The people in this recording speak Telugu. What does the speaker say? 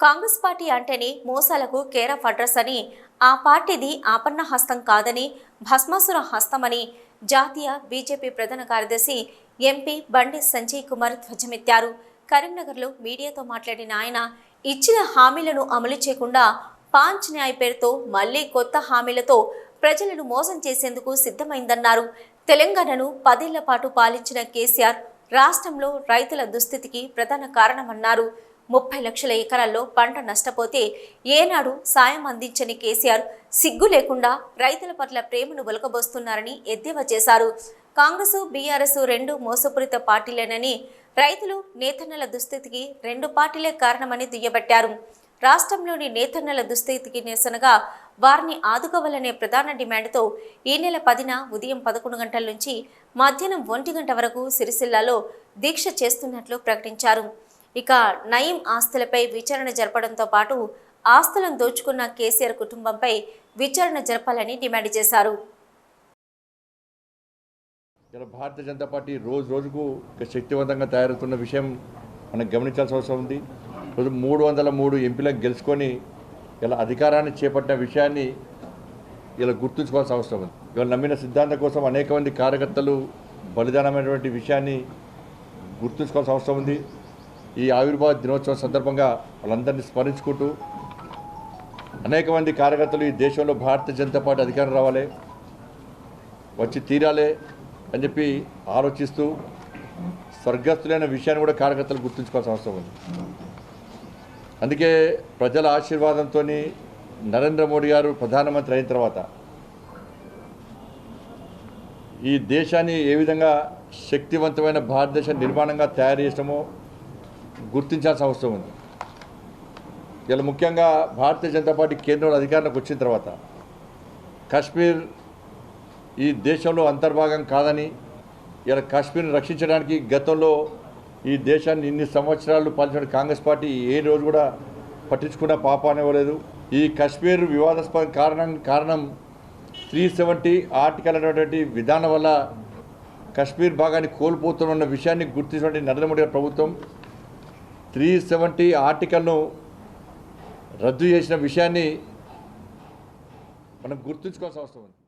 కాంగ్రెస్ పార్టీ అంటేనే మోసాలకు కేర్ ఆఫ్ అడ్రస్ అని ఆ పార్టీది ఆపన్న హస్తం కాదని భస్మాసుర హస్తమని జాతీయ బీజేపీ ప్రధాన కార్యదర్శి ఎంపీ బండి సంజయ్ కుమార్ ధ్వజమెత్తారు. కరీంనగర్లో మీడియాతో మాట్లాడిన ఆయన ఇచ్చిన హామీలను అమలు చేయకుండా పాంచ్ న్యాయ్ పేరుతో మళ్ళీ కొత్త హామీలతో ప్రజలను మోసం చేసేందుకు సిద్ధమైందన్నారు. తెలంగాణను పదేళ్ళ పాటు పాలించిన కేసీఆర్ రాష్ట్రంలో రైతుల దుస్థితికి ప్రధాన కారణమన్నారు. ముప్పై లక్షల ఎకరాల్లో పంట నష్టపోతే ఏనాడు సాయం అందించని కేసీఆర్ సిగ్గు లేకుండా రైతుల పట్ల ప్రేమను ఒలకబోస్తున్నారని ఎద్దేవా చేశారు. కాంగ్రెస్ బీఆర్ఎస్ రెండు మోసపూరిత పార్టీలేనని రైతులు నేతన్నల దుస్థితికి రెండు పార్టీలే కారణమని దుయ్యబట్టారు. రాష్ట్రంలోని నేతన్నల దుస్థితికి నిరసనగా వారిని ఆదుకోవాలనే ప్రధాన డిమాండ్తో ఈ నెల పదిన ఉదయం పదకొండు గంటల నుంచి మధ్యాహ్నం ఒంటి గంట వరకు సిరిసిల్లాలో దీక్ష చేస్తున్నట్లు ప్రకటించారు. ఇక నయీం ఆస్తులపై విచారణ జరపడంతో పాటు ఆస్తులను దోచుకున్న కేసీఆర్ కుటుంబంపై విచారణ జరపాలని డిమాండ్ చేశారు. భారతీయ జనతా పార్టీ రోజు రోజుకు శక్తివంతంగా తయారవుతున్న విషయం మనం గమనించాల్సిన అవసరం ఉంది. రోజు మూడు వందల మూడు ఎంపీలకు గెలుచుకొని ఇలా అధికారాన్ని చేపట్టిన విషయాన్ని ఇలా గుర్తుంచుకోవాల్సిన అవసరం ఉంది. ఇవాళ నమ్మిన సిద్ధాంతం కోసం అనేక మంది కార్యకర్తలు బలిదానమైనటువంటి విషయాన్ని గుర్తుంచుకోవాల్సిన అవసరం ఉంది. ఈ ఆవిర్భావ దినోత్సవం సందర్భంగా వాళ్ళందరినీ స్మరించుకుంటూ అనేక మంది కార్యకర్తలు ఈ దేశంలో భారతీయ జనతా పార్టీ అధికారం రావాలి వచ్చి తీరాలే అని చెప్పి ఆలోచిస్తూ స్వర్గస్థులైన విషయాన్ని కూడా కార్యకర్తలు గుర్తుంచుకోవాల్సిన అవసరం ఉంది. అందుకే ప్రజల ఆశీర్వాదంతో నరేంద్ర మోడీ గారు ప్రధానమంత్రి అయిన తర్వాత ఈ దేశాన్ని ఏ విధంగా శక్తివంతమైన భారతదేశ నిర్మాణంగా తయారు చేసామో గుర్తించాల్సిన అవసరం ఉంది. ఇలా ముఖ్యంగా భారతీయ జనతా పార్టీ కేంద్రంలో అధికారంలోకి వచ్చిన తర్వాత కాశ్మీర్ ఈ దేశంలో అంతర్భాగం కాదని ఇలా కాశ్మీర్ని రక్షించడానికి గతంలో ఈ దేశాన్ని ఇన్ని సంవత్సరాలు పాలించిన కాంగ్రెస్ పార్టీ ఏ రోజు కూడా పట్టించుకున్న పాప ఇవ్వలేదు ఈ కాశ్మీర్ వివాదాస్పద కారణం కారణం త్రీ సెవెంటీ ఆర్టికల్ అనేటువంటి విధానం వల్ల కాశ్మీర్ భాగాన్ని కోల్పోతున్న విషయాన్ని గుర్తించినటువంటి నరేంద్ర మోడీ ప్రభుత్వం త్రీ సెవెంటీ ఆర్టికల్ను రద్దు చేసిన విషయాన్ని మనం గుర్తుంచుకోవాల్సిన అవసరం ఉంది.